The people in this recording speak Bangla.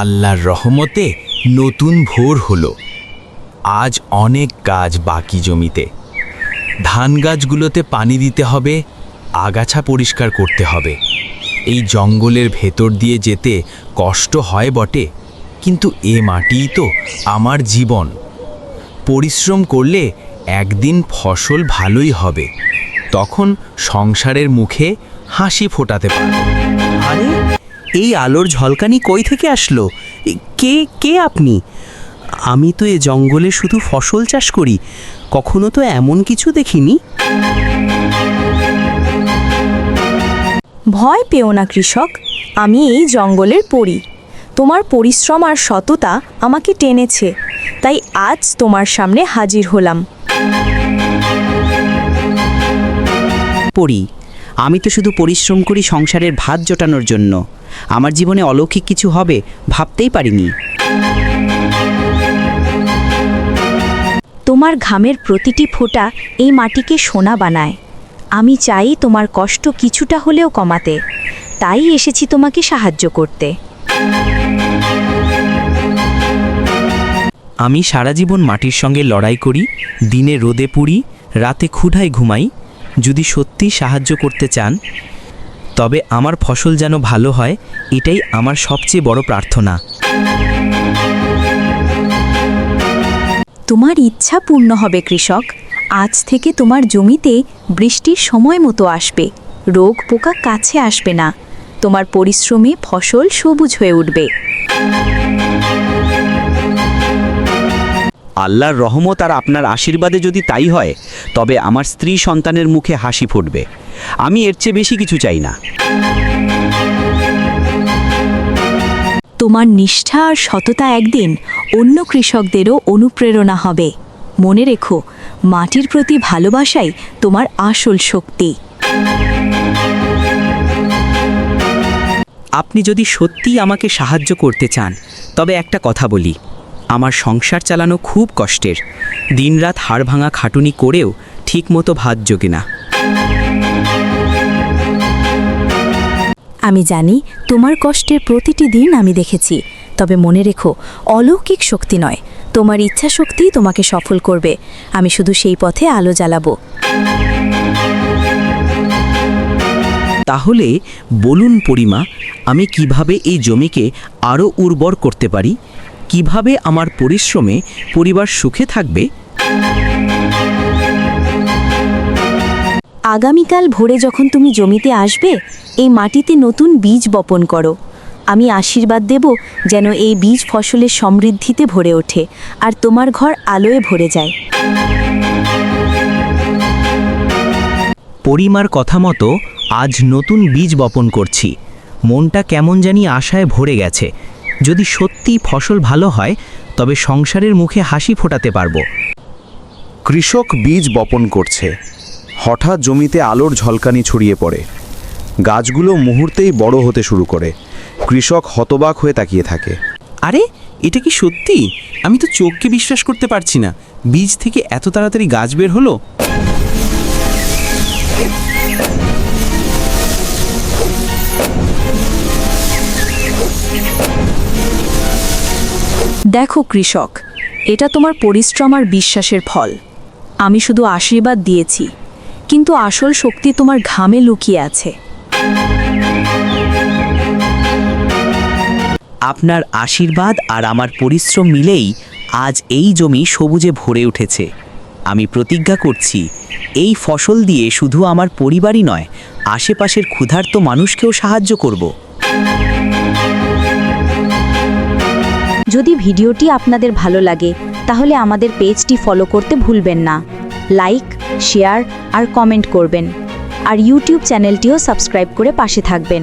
আল্লাহর রহমতে নতুন ভোর হলো। আজ অনেক কাজ বাকি জমিতে। ধান গাছগুলোতে পানি দিতে হবে, আগাছা পরিষ্কার করতে হবে। এই জঙ্গলের ভেতর দিয়ে যেতে কষ্ট হয় বটে, কিন্তু এ মাটিই তো আমার জীবন। পরিশ্রম করলে একদিন ফসল ভালোই হবে, তখন সংসারের মুখে হাসি ফোটাতে পারব। এই আলোর ঝলকানি কই থেকে আসলো? কে কে আপনি? আমি তো এ জঙ্গলে শুধু ফসল চাষ করি কখনো তো এমন কিছু দেখিনি। ভয় পেও না কৃষক। আমি এই জঙ্গলের পড়ি তোমার পরিশ্রম আর সততা আমাকে টেনেছে তাই আজ তোমার সামনে হাজির হলাম। পড়ি আমি তো শুধু পরিশ্রম করি সংসারের ভাত জোটানোর জন্য। আমার জীবনে অলৌকিক কিছু হবে ভাবতেই পারিনি। তোমার ঘামের প্রতিটি ফোঁটা এই মাটিকে সোনা বানায়। আমি চাই তোমার কষ্ট কিছুটা হলেও কমাতে। তাই এসেছি তোমাকে সাহায্য করতে। আমি সারা জীবন মাটির সঙ্গে লড়াই করি দিনে রোদে পুড়ি রাতে ক্ষুধায় ঘুমাই যদি সত্যি সাহায্য করতে চান, তবে আমার ফসল যেন ভালো হয়, এটাই আমার সবচেয়ে বড় প্রার্থনা। তোমার ইচ্ছা পূর্ণ হবে, কৃষক। আজ থেকে তোমার জমিতে বৃষ্টির সময় মতো আসবে। রোগ পোকা কাছে আসবে না। তোমার পরিশ্রমে ফসল সবুজ হয়ে উঠবে। আল্লাহর রহমত আর আপনার আশীর্বাদে যদি তাই হয় তবে আমার স্ত্রী সন্তানের মুখে হাসি ফুটবে। আমি এর চেয়ে বেশি কিছু চাই না। তোমার নিষ্ঠা আর সততা একদিন অন্য কৃষকদেরও অনুপ্রেরণা হবে। মনে রেখো মাটির প্রতি ভালোবাসাই তোমার আসল শক্তি। আপনি যদি সত্যিই আমাকে সাহায্য করতে চান তবে একটা কথা বলি। আমার সংসার চালানো খুব কষ্টের। দিনরাত হাড় ভাঙা খাটুনি করেও ঠিকমতো ভাত জোগে না। আমি জানি তোমার কষ্টের প্রতিটি দিন আমি দেখেছি তবে মনে রেখো অলৌকিক শক্তি নয়। তোমার ইচ্ছা শক্তি তোমাকে সফল করবে। আমি শুধু সেই পথে আলো জ্বালাবো। তাহলে বলুন পরিমা আমি কীভাবে এই জমিকে আরও উর্বর করতে পারি? কীভাবে আমার পরিশ্রমে পরিবার সুখে থাকবে? আগামীকাল ভোরে যখন তুমি জমিতে আসবে এই মাটিতে নতুন বীজ বপন করো। আমি আশীর্বাদ দেব যেন এই বীজ ফসলের সমৃদ্ধিতে ভরে ওঠে আর তোমার ঘর আলোয় ভরে যায়। পরিমার কথা মতো আজ নতুন বীজ বপন করছি। মনটা কেমন জানি আশায় ভরে গেছে। যদি সত্যি ফসল ভালো হয় তবে সংসারের মুখে হাসি ফোটাতে পারব। কৃষক বীজ বপন করছে। হঠাৎ জমিতে আলোর ঝলকানি ছড়িয়ে পড়ে। গাছগুলো মুহূর্তেই বড় হতে শুরু করে। কৃষক হতবাক হয়ে তাকিয়ে থাকে। আরে এটা কি সত্যি? আমি তো চোখকে বিশ্বাস করতে পারছি না। বীজ থেকে এত তাড়াতাড়ি গাছ বের হলো? দেখো কৃষক, এটা তোমার পরিশ্রম আর বিশ্বাসের ফল। আমি শুধু আশীর্বাদ দিয়েছি, কিন্তু আসল শক্তি তোমার ঘামে লুকিয়ে আছে। আপনার আশীর্বাদ আর আমার পরিশ্রম মিলেই আজ এই জমি সবুজে ভরে উঠেছে। আমি প্রতিজ্ঞা করছি, এই ফসল দিয়ে শুধু আমার পরিবারই নয়, আশেপাশের ক্ষুধার্ত মানুষকেও সাহায্য করব। যদি ভিডিওটি আপনাদের ভালো লাগে, তাহলে আমাদের পেজটি ফলো করতে ভুলবেন না। লাইক শেয়ার আর কমেন্ট করবেন। আর ইউটিউব চ্যানেলটিও সাবস্ক্রাইব করে পাশে থাকবেন।